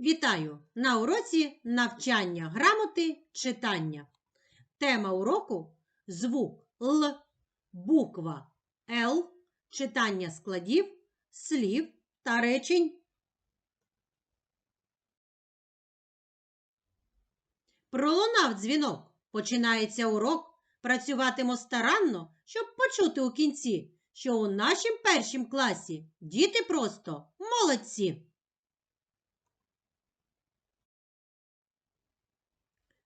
Вітаю на уроці навчання грамоти читання. Тема уроку звук Л, буква Л, читання складів, слів та речень. Пролунав дзвінок. Починається урок. Працюватимо старанно, щоб почути у кінці, що у нашім першім класі діти просто молодці.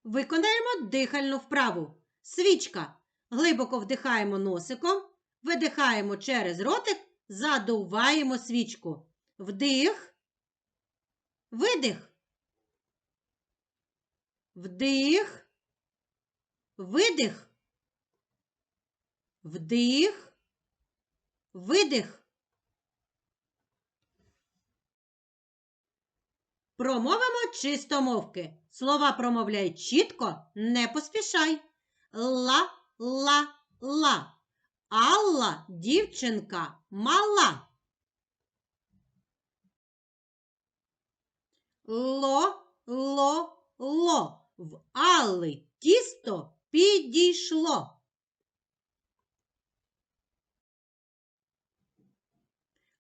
Виконаємо дихальну вправу. Свічка. Глибоко вдихаємо носиком, видихаємо через ротик, задуваємо свічку. Вдих. Видих. Вдих. Видих. Вдих. Видих. Промовимо чистомовки. Слова промовляй чітко, не поспішай. Ла, ла, ла. Алла, дівчинка, мала. Ло, ло, ло. В Алли тісто підійшло.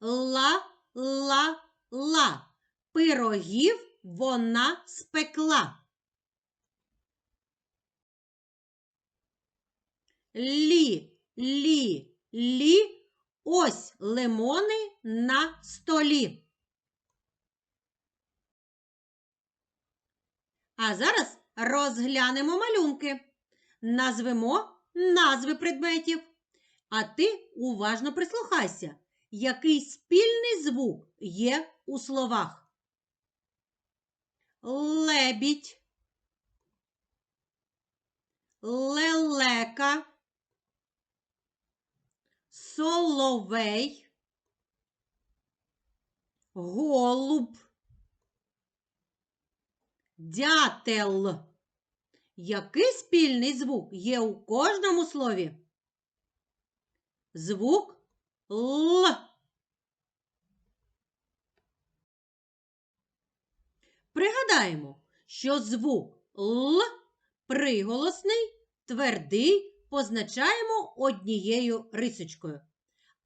Ла, ла, ла. Пирогів вона спекла. Лі, лі, лі, ось лимони на столі. А зараз розглянемо малюнки. Назвемо назви предметів. А ти уважно прислухайся, який спільний звук є у словах. Лебідь, лелека, соловей, голуб, дятел. Який спільний звук є у кожному слові? Звук Л. Пригадаємо, що звук Л приголосний, твердий позначаємо однією рисочкою.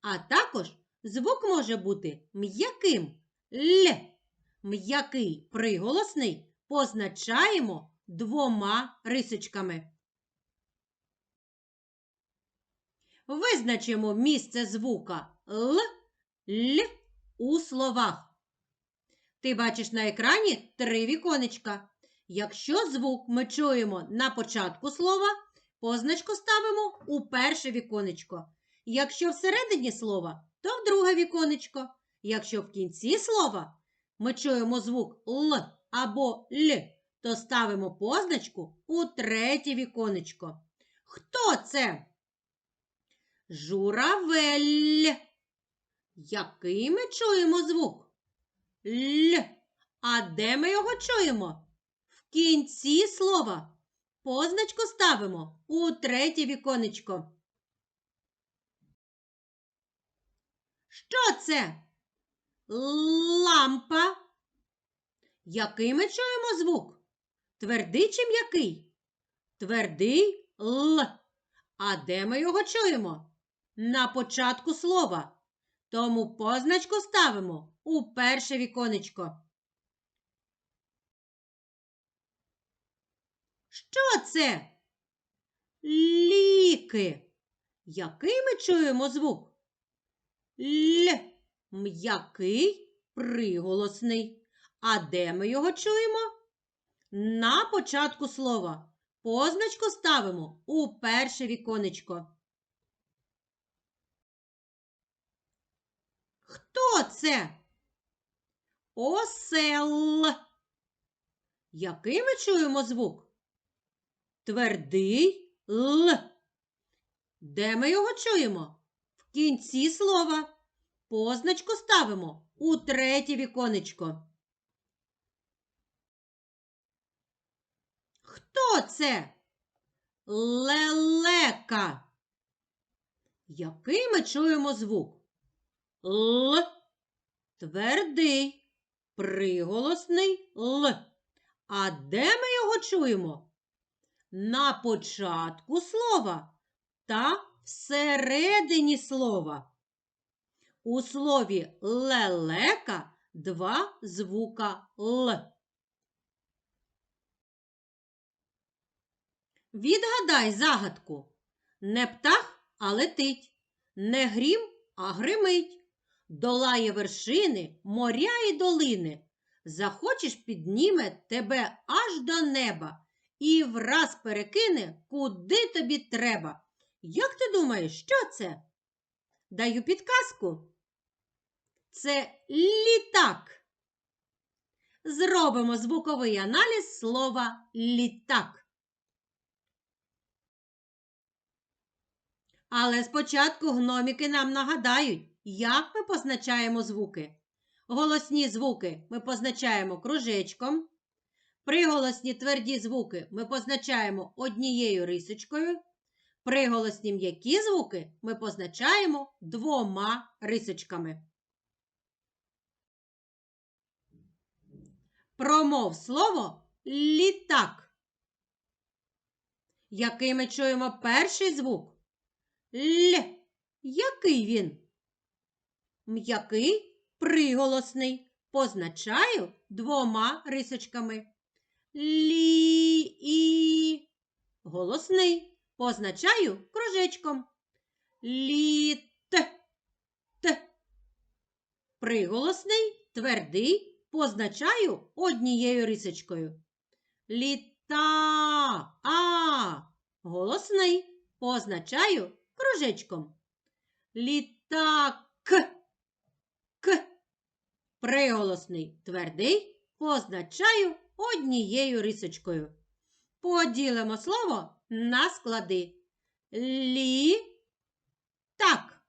А також звук може бути м'яким Л. М'який приголосний позначаємо двома рисочками. Визначимо місце звука Л, Л у словах. Ти бачиш на екрані три віконечка. Якщо звук ми чуємо на початку слова, позначку ставимо у перше віконечко. Якщо всередині слова, то в друге віконечко. Якщо в кінці слова ми чуємо звук Л або Л, то ставимо позначку у третє віконечко. Хто це? Журавель. Який ми чуємо звук? Л. А де ми його чуємо? В кінці слова. Позначку ставимо у третє віконечко. Що це? Лампа. Який ми чуємо звук? Твердий чи м'який? Твердий Л. А де ми його чуємо? На початку слова. Тому позначку ставимо у перше віконечко. Що це? Ліки. Який ми чуємо звук? Л. М'який приголосний. А де ми його чуємо? На початку слова. Позначку ставимо у перше віконечко. Хто це? Осел. Який ми чуємо звук? Твердий Л. Де ми його чуємо? В кінці слова. Позначку ставимо у третє віконечко. Хто це? Лелека. Який ми чуємо звук? Л. Твердий. Приголосний Л. А де ми його чуємо? На початку слова та всередині слова. У слові лелека два звука Л. Відгадай загадку. Не птах, а летить, не грім, а гримить. Долає вершини, моря і долини. Захочеш, підніме тебе аж до неба і враз перекине, куди тобі треба. Як ти думаєш, що це? Даю підказку. Це літак. Зробимо звуковий аналіз слова літак. Але спочатку гноміки нам нагадають, як ми позначаємо звуки. Голосні звуки ми позначаємо кружечком. Приголосні тверді звуки ми позначаємо однією рисочкою. Приголосні м'які звуки ми позначаємо двома рисочками. Промов слово літак. Який ми чуємо перший звук? Л. Який він? М'який приголосний. Позначаю двома рисочками. Лі і голосний. Позначаю кружечком. Літ. Т. Приголосний, твердий, позначаю однією рисочкою. Літа. А. Голосний. Позначаю кружечком. Літак. Приголосний твердий позначаю однією рисочкою. Поділимо слово на склади. Лі. Так.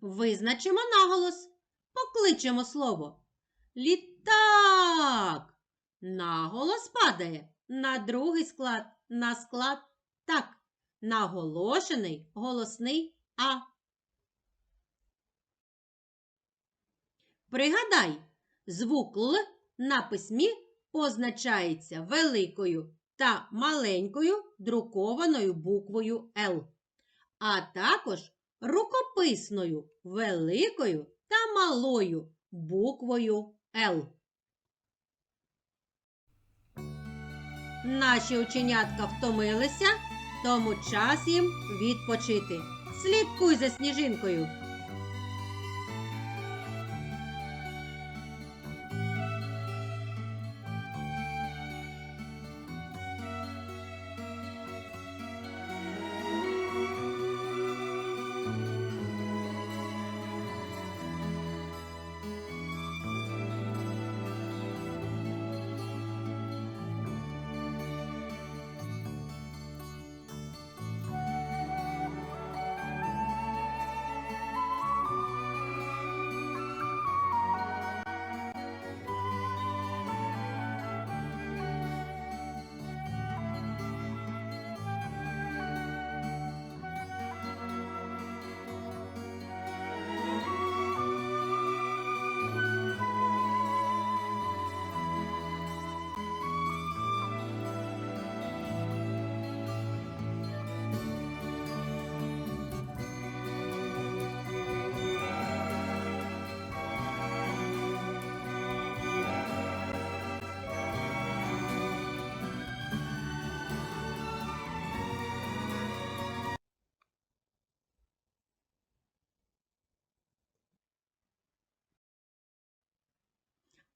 Визначимо наголос. Покличемо слово. Літак. Наголос падає на другий склад. На склад так наголошений голосний А. Пригадай, звук Л на письмі позначається великою та маленькою друкованою буквою Л, а також рукописною великою та малою буквою Л. Наші ученятка втомилися. Тому час їм відпочити. Слідкуй за сніжинкою.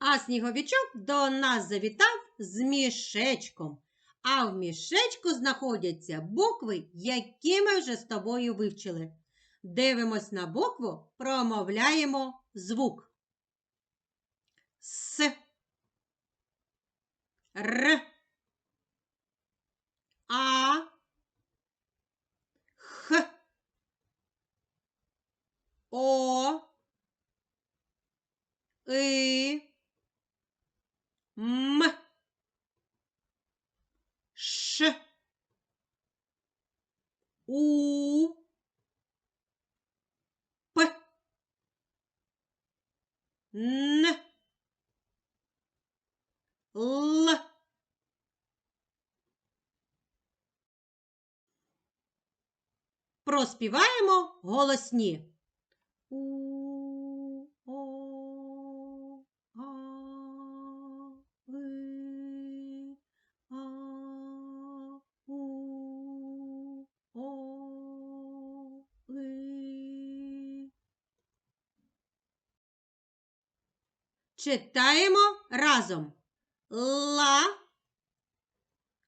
А сніговичок до нас завітав з мішечком. А в мішечку знаходяться букви, які ми вже з тобою вивчили. Дивимось на букву, промовляємо звук. С. Р. А. Х. О. И. М. Ш. У. П. Н. Л. Проспіваємо голосні. У. Читаємо разом. Ла,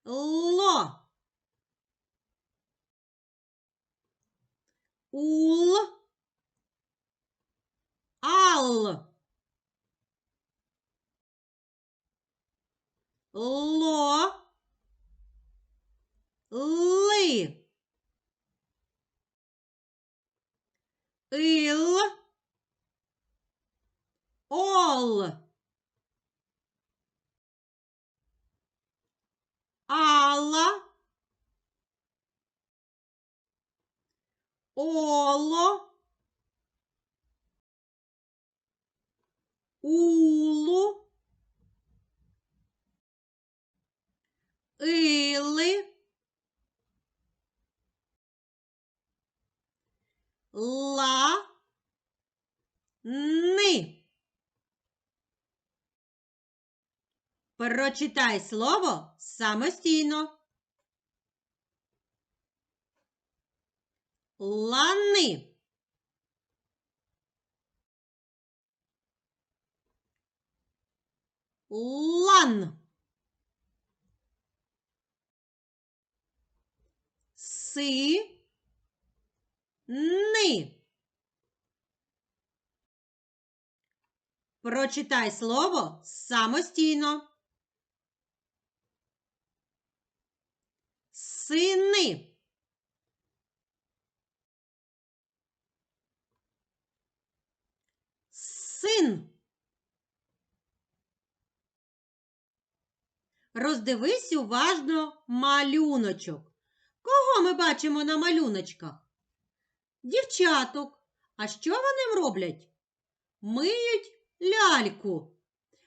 ло. Ул, ал. Ло, ол. Алла, оло, улу, или, ла, ни. Прочитай слово самостійно. Лани. Лан. Си. Ни. Прочитай слово самостійно. Сини. Син. Роздивись уважно малюночок. Кого ми бачимо на малюночках? Дівчаток. А що вони роблять? Миють ляльку.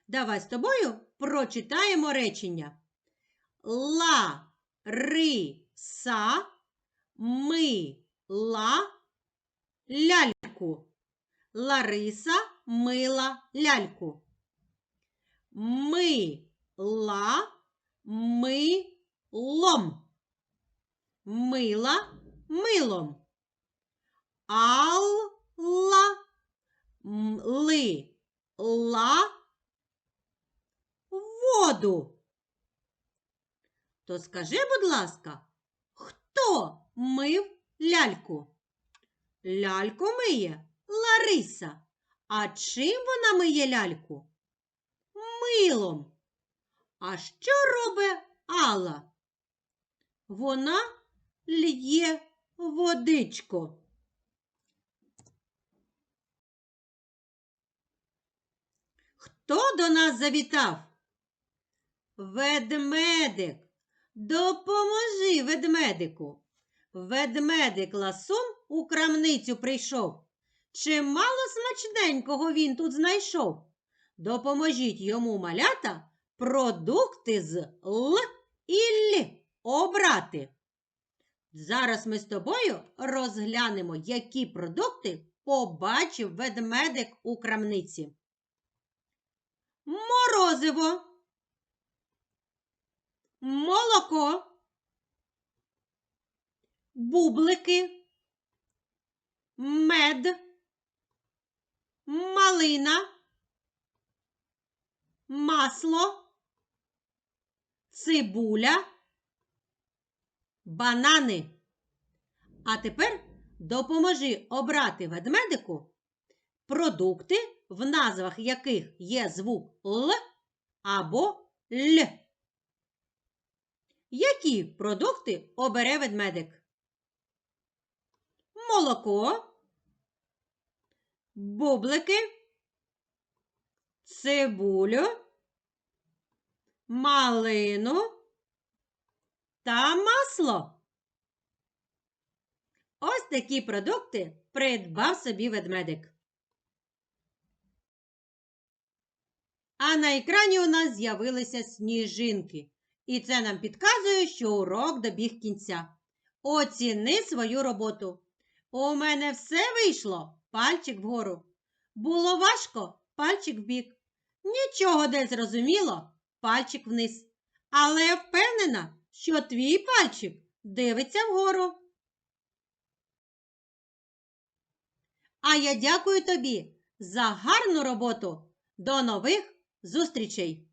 Давай з тобою прочитаємо речення. Ла, ри, са, ми, ляльку. Лариса мила ляльку. Мила милом. Мила милом. Алла ли ла воду. То скажи, будь ласка, хто мив ляльку? Ляльку миє Лариса. А чим вона миє ляльку? Милом. А що робить Алла? Вона лє водичку. Хто до нас завітав? Ведмедик. Допоможи ведмедику. Ведмедик ласун у крамницю прийшов. Чимало смачненького він тут знайшов. Допоможіть йому малята продукти з Л і Л обрати. Зараз ми з тобою розглянемо, які продукти побачив ведмедик у крамниці. Морозиво, молоко, бублики, мед, малина, масло, цибуля, банани. А тепер допоможи обрати ведмедику продукти, в назвах яких є звук Л або Л. Які продукти обере ведмедик? Молоко, бублики, цибулю, малину та масло. Ось такі продукти придбав собі ведмедик. А на екрані у нас з'явилися сніжинки. І це нам підказує, що урок добіг кінця. Оціни свою роботу. У мене все вийшло. Пальчик вгору. Було важко, пальчик вбік. Нічого не зрозуміло, пальчик вниз. Але я впевнена, що твій пальчик дивиться вгору. А я дякую тобі за гарну роботу. До нових зустрічей!